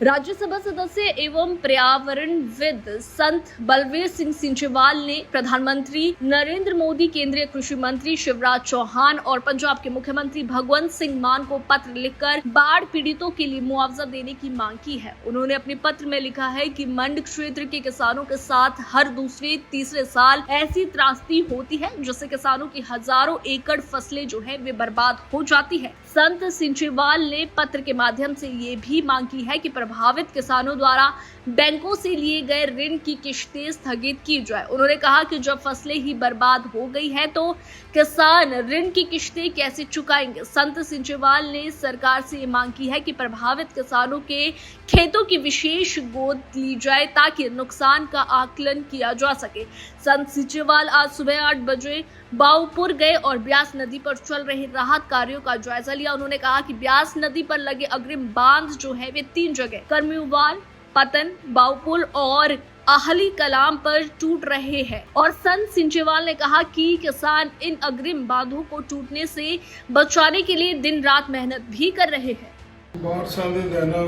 राज्यसभा सदस्य एवं पर्यावरणविद संत बलवीर सिंह सिंचेवाल ने प्रधानमंत्री नरेंद्र मोदी, केंद्रीय कृषि मंत्री शिवराज चौहान और पंजाब के मुख्यमंत्री भगवंत सिंह मान को पत्र लिखकर बाढ़ पीड़ितों के लिए मुआवजा देने की मांग की है। उन्होंने अपने पत्र में लिखा है कि मंड क्षेत्र के किसानों के साथ हर दूसरे, तीसरे साल ऐसी त्रासदी होती है, जिससे किसानों की हज़ारों एकड़ फ़सलें जो है, वे बर्बाद हो जाती है। संत सिंचेवाल ने पत्र के माध्यम से ये भी मांग की है कि प्रभावित किसानों द्वारा बैंकों से लिए गए ऋण की किश्तें स्थगित की जाए। उन्होंने कहा कि जब फ़सलें ही बर्बाद हो गई है तो किसान ऋण की किश्तें कैसे चुकाएँगे? संत सिंचेवाल ने सरकार से ये मांग की है कि प्रभावित किसानों के खेतों की विशेष गोद ली जाए ताकि नुकसान का आकलन किया जा सके। संत सिंचेवाल आज सुबह आठ बजे बाऊपुर गए और ब्यास नदी पर चल रहे राहत कार्यों का जायजा लिया। उन्होंने कहा कि ब्यास नदी पर लगे अग्रिम बाँध जो है, वे तीन जगह कर्म्यूवाल पतन बाऊपुल और आहली कलाम पर टूट रहे हैं और संत सिंचेवाल ने कहा कि किसान इन अग्रिम बांधों को टूटने से बचाने के लिए दिन रात मेहनत भी कर रहे हैं ਬਾਰਿਸ਼ਾਂ ਦੇ ਦਿਨਾਂ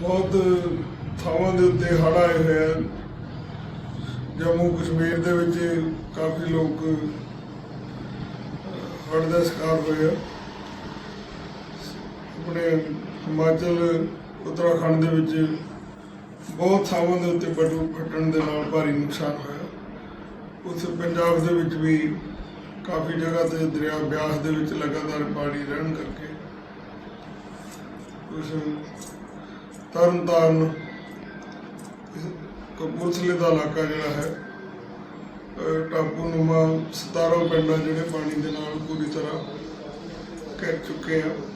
ਬਹੁਤ ਥਾਵਾਂ ਦੇ ਉੱਤੇ ਹੜ੍ਹ ਆਏ ਹੋਏ ਆ ਜੰਮੂ ਕਸ਼ਮੀਰ ਦੇ ਵਿੱਚ ਕਾਫੀ ਲੋਕ ਹੜ੍ਹ ਦਾ ਸ਼ਿਕਾਰ ਹੋਏ ਆ ਆਪਣੇ ਹਿਮਾਚਲ, ਉੱਤਰਾਖੰਡ ਦੇ ਵਿੱਚ ਬਹੁਤ ਥਾਵਾਂ ਦੇ ਉੱਤੇ ਬਟੂ ਫਟਣ ਦੇ ਨਾਲ ਭਾਰੀ ਨੁਕਸਾਨ ਹੋਇਆ। ਉੱਥੇ ਪੰਜਾਬ ਦੇ ਵਿੱਚ ਵੀ ਕਾਫੀ ਜਗ੍ਹਾ ਤੇ ਦਰਿਆ ਬਿਆਸ ਦੇ ਵਿੱਚ ਲਗਾਤਾਰ ਪਾਣੀ ਰਹਿਣ ਕਰਕੇ ਉਸ ਤਰਨ ਤਾਰਨ ਕਪੂਰਥਲੇ ਦਾ ਇਲਾਕਾ ਜਿਹੜਾ ਹੈ, ਅਹ ਟਾਪੂ ਨੁਮਾ 17 ਪਿੰਡਾਂ ਜਿਹੜੇ ਪਾਣੀ ਦੇ ਨਾਲ ਪੂਰੀ ਤਰ੍ਹਾਂ ਕਹਿ ਚੁੱਕੇ ਆ।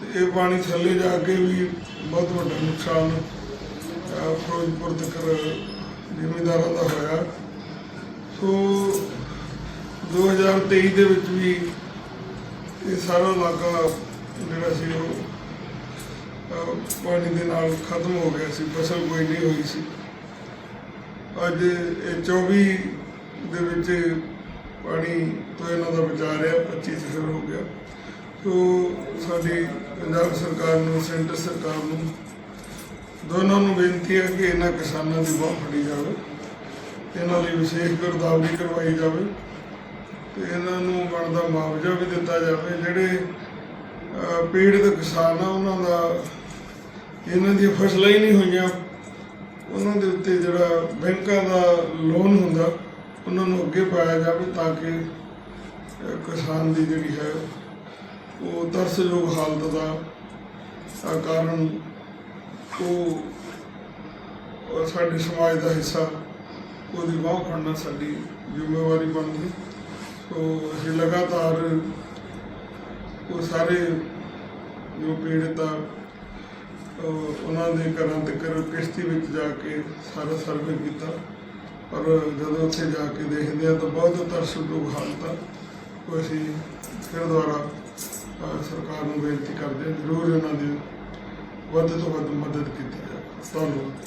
ਤੇ ਇਹ ਪਾਣੀ ਥੱਲੇ ਜਾ ਕੇ ਵੀ ਬਹੁਤ ਵੱਡਾ ਨੁਕਸਾਨ ਫਿਰੋਜ਼ਪੁਰ ਤੱਕ ਜ਼ਿਮੀਂਦਾਰਾਂ ਦਾ ਹੋਇਆ। ਸੋ 2023 ਦੇ ਵਿੱਚ ਵੀ ਇਹ ਸਾਰਾ ਇਲਾਕਾ ਜਿਹੜਾ ਸੀ ਉਹ ਪਾਣੀ ਦੇ ਨਾਲ ਖਤਮ ਹੋ ਗਿਆ ਸੀ, ਫਸਲ ਕੋਈ ਨਹੀਂ ਹੋਈ ਸੀ। ਅੱਜ ਇਹ 24 ਦੇ ਵਿੱਚ ਪਾਣੀ ਤੋਂ ਇਹਨਾਂ ਦਾ ਬਚਾ ਰਿਹਾ 25 ਸਿਫਰ ਹੋ ਗਿਆ। ਸੋ ਸਾਡੀ ਪੰਜਾਬ ਸਰਕਾਰ ਨੂੰ, ਸੈਂਟਰ ਸਰਕਾਰ ਨੂੰ ਦੋਨਾਂ ਨੂੰ ਬੇਨਤੀ ਹੈ ਕਿ ਇਹਨਾਂ ਕਿਸਾਨਾਂ ਦੀ ਬਾਹ ਫੜੀ ਜਾਵੇ। ਇਹਨਾਂ ਲਈ ਵਿਸ਼ੇਸ਼ ਗਿਰਦਾਵਰੀ ਕਰਵਾਈ ਜਾਵੇ ਤੇ ਇਹਨਾਂ ਨੂੰ ਬਣਦਾ ਮੁਆਵਜ਼ਾ ਵੀ ਦਿੱਤਾ ਜਾਵੇ। ਜਿਹੜੇ ਪੀੜਤ ਕਿਸਾਨ ਆ, ਉਹਨਾਂ ਦਾ ਇਹਨਾਂ ਦੀਆਂ ਫਸਲਾਂ ਹੀ ਨਹੀਂ ਹੋਈਆਂ। ਉਹਨਾਂ ਦੇ ਉੱਤੇ ਜਿਹੜਾ ਬੈਂਕਾਂ ਦਾ ਲੋਨ ਹੁੰਦਾ, ਉਹਨਾਂ ਨੂੰ ਅੱਗੇ ਪਾਇਆ ਜਾਵੇ ਤਾਂ ਕਿ ਕਿਸਾਨ ਦੀ ਜਿਹੜੀ ਹੈ ਉਹ ਤਰਸਯੋਗ ਹਾਲਤ ਦਾ ਕਾਰਨ ਉਹ ਸਾਡੇ ਸਮਾਜ ਦਾ ਹਿੱਸਾ ਉਹਦੀ ਬਾਹ ਫੜਨਾ ਸਾਡੀ ਜ਼ਿੰਮੇਵਾਰੀ ਬਣਦੀ। ਸੋ ਅਸੀਂ ਲਗਾਤਾਰ ਉਹ ਸਾਰੇ ਜੋ ਪੀੜਤ ਆ ਉਹ ਉਹਨਾਂ ਦੇ ਘਰਾਂ ਤੇ ਕਰ ਕਿਸ਼ਤੀ ਵਿੱਚ ਜਾ ਕੇ ਸਾਰਾ ਸਰਵੇ ਕੀਤਾ। ਪਰ ਜਦੋਂ ਉੱਥੇ ਜਾ ਕੇ ਦੇਖਦੇ ਆ ਤਾਂ ਬਹੁਤ ਤਰਸਯੋਗ ਹਾਲਤ ਆ। ਉਹ ਅਸੀਂ ਫਿਰ ਦੁਬਾਰਾ ਅਹ, ਸਰਕਾਰ ਨੂੰ ਬੇਨਤੀ ਕਰਦੇ ਹਾਂ ਜ਼ਰੂਰ ਇਹਨਾਂ ਦੀ ਵੱਧ ਤੋਂ ਵੱਧ ਮਦਦ ਕੀਤੀ ਜਾਵੇ। ਧੰਨਵਾਦ।